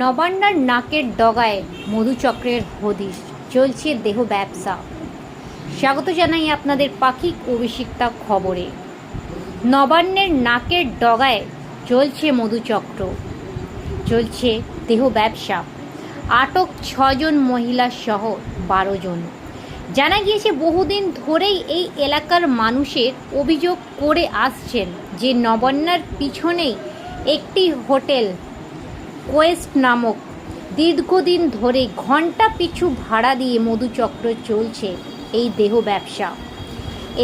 নবান্নার নাকের ডগায় মধুচক্রের হদিশ, চলছে দেহ ব্যবসা। স্বাগত জানাই আপনাদের পাখিক অভিষিক্তা খবরে। নবান্নের নাকের ডগায় চলছে মধুচক্র, চলছে দেহ ব্যবসা। আটক ছজন মহিলা সহ বারো জন। জানা গিয়েছে, বহুদিন ধরেই এই এলাকার মানুষের অভিযোগ করে আসছেন যে নবান্নার পিছনেই একটি হোটেল কোয়েস্ট নামক দীর্ঘদিন ধরে ঘণ্টা পিছু ভাড়া দিয়ে মধুচক্র চলছে এই দেহ ব্যবসা।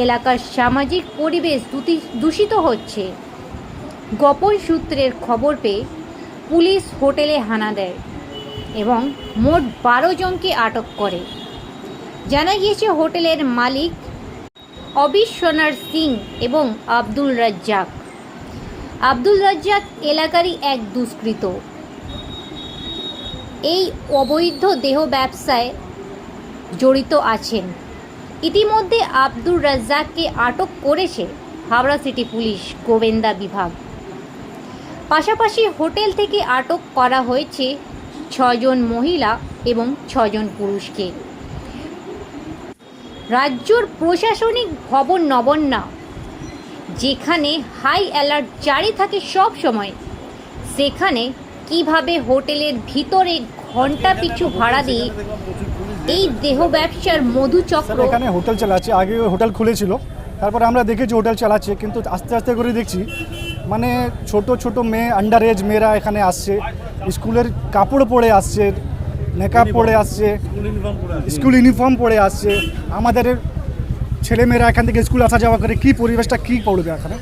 এলাকার সামাজিক পরিবেশ দূষিত হচ্ছে। গোপন সূত্রের খবর পেয়ে পুলিশ হোটেলে হানা দেয় এবং মোট বারো জনকে আটক করে। জানা গিয়েছে, হোটেলের মালিক অবিশ্বনাথ সিং এবং আব্দুল রাজ্জাক। আব্দুল রাজ্জাক এলাকারই এক দুষ্কৃত। এই অবৈধ দেহ ব্যবসায় জড়িত আছেন। ইতিমধ্যে আব্দুর রাজ্জাককে আটক করেছে হাওড়া সিটি পুলিশ গোয়েন্দা বিভাগ। পাশাপাশি হোটেল থেকে আটক করা হয়েছে ছজন মহিলা এবং ছজন পুরুষকে। রাজ্যর প্রশাসনিক ভবন নবন্যা যেখানে হাই অ্যালার্ট জারি থাকে সব সময় সেখানে কীভাবে হোটেলের ভিতরে ঘণ্টা পিছু ভাড়া দিয়ে এই দেহ ব্যবসার মধুচক্র স্যার এখানে হোটেল চালাচ্ছে। আগে হোটেল খুলেছিল তারপরে আমরা দেখেছি হোটেল চালাচ্ছে কিন্তু আস্তে আস্তে করে দেখছি মানে ছোট ছোট মেয়ে আন্ডার এজ মেয়েরা এখানে আসছে স্কুলের কাপড় পরে আসছে মেকআপ পরে আসছে স্কুল ইউনিফর্ম পরে আসছে। আমাদের ছেলেমেয়েরা এখান থেকে স্কুল আসা যাওয়া করে কী পরিবেশটা কী পড়বে এখানে?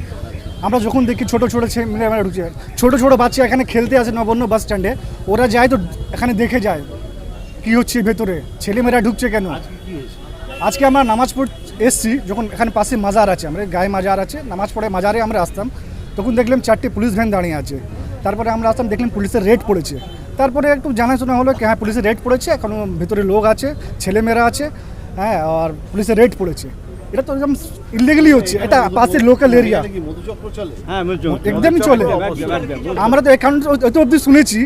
আমরা যখন দেখি ছোট ছোট ছেলেমেয়েরা ঢুকছে ছোট ছোট বাচ্চা এখানে খেলতে আসে নবান্ন বাস স্ট্যান্ডে ওরা যায় তো এখানে দেখে যায় কি হচ্ছে ভেতরে ছেলেমেয়েরা ঢুকছে কেন? আজকে আমরা নামাজ পড় এসছি যখন এখানে পাশে মাজার আছে আমরা গায়ে মাজার আছে নামাজ পড়ে মাজারে আমরা আসতাম তখন দেখলাম চারটে পুলিশ ভ্যান দাঁড়িয়ে আছে। তারপরে আমরা আসতাম দেখলাম পুলিশের রেড পড়েছে। তারপরে একটু জানাশোনা হলো কি হ্যাঁ পুলিশের রেড পড়েছে এখনও ভেতরে লোক আছে ছেলেমেয়েরা আছে হ্যাঁ আর পুলিশের রেড পড়েছে। এটা তো একদম ইলিগালি হচ্ছে। এটা পাশের লোকাল এরিয়া হ্যাঁ। একদমই চলে। আমরা তো এখান এত অব্দি শুনেছি।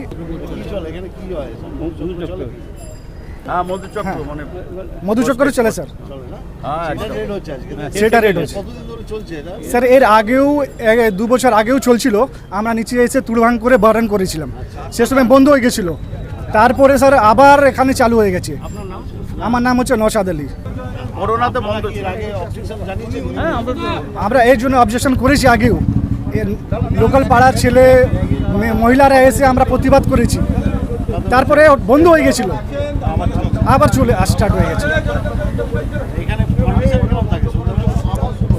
হয় মধুচক্র চলে হ্যাঁ। মানে চলে স্যার। চলে হ্যাঁ সেটা। হচ্ছে স্যার এর আগেও দু বছর আগেও চলছিল। আমরা নিচে এসে তুড়ভাং করে বারণ করেছিলাম। সে সময় বন্ধ হয়ে গেছিল। তারপরে স্যার আবার এখানে চালু হয়ে গেছে। আমার নাম হচ্ছে নসাদ আলী। করোনাতে বন্ধ ছিল। আগে অবজেকশন জানিয়েছেন হ্যাঁ আমরা এর জন্য অবজেকশন করেছি আগেও। লোকাল পাড়ার ছেলে মহিলারা এসে আমরা প্রতিবাদ করেছি। তারপরে বন্ধ হয়ে গেছিল। আবার চলে স্টার্ট হয়ে গেছে?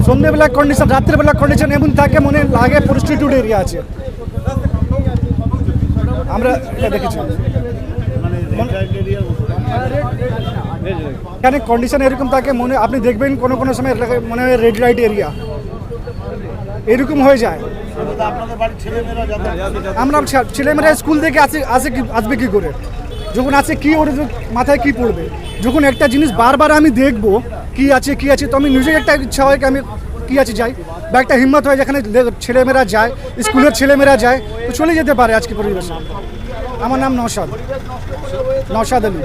সন্ধ্যেবেলা কন্ডিশন রাত্রেবেলা কন্ডিশন এমন থাকে মনে লাগে প্রস্টিটিউট এরিয়া আছে। আমরা এটা দেখেছি। এখানে কন্ডিশন এরকম থাকে? মনে আপনি দেখবেন কোনো কোনো সময় মনে হয় রেড লাইট এরিয়া এরকম হয়ে যায়। আমরা ছেলেমেয়েরা স্কুল থেকে আসে আসে আসবে কি করে? যখন আসে কি ওর মাথায় কি পড়বে? যখন একটা জিনিস বারবার আমি দেখব, কি আছে কি আছে, তো আমি নিজেই একটা ইচ্ছা হয় কি আমি কি আছে যাই। বা একটা হিম্মত হয় যেখানে ছেলেমেয়েরা যায় স্কুলের ছেলেমেয়েরা যায়, তো চলে যেতে পারে আজকে পরিবেশে। আমার নাম নশাদ নশাদ আলী।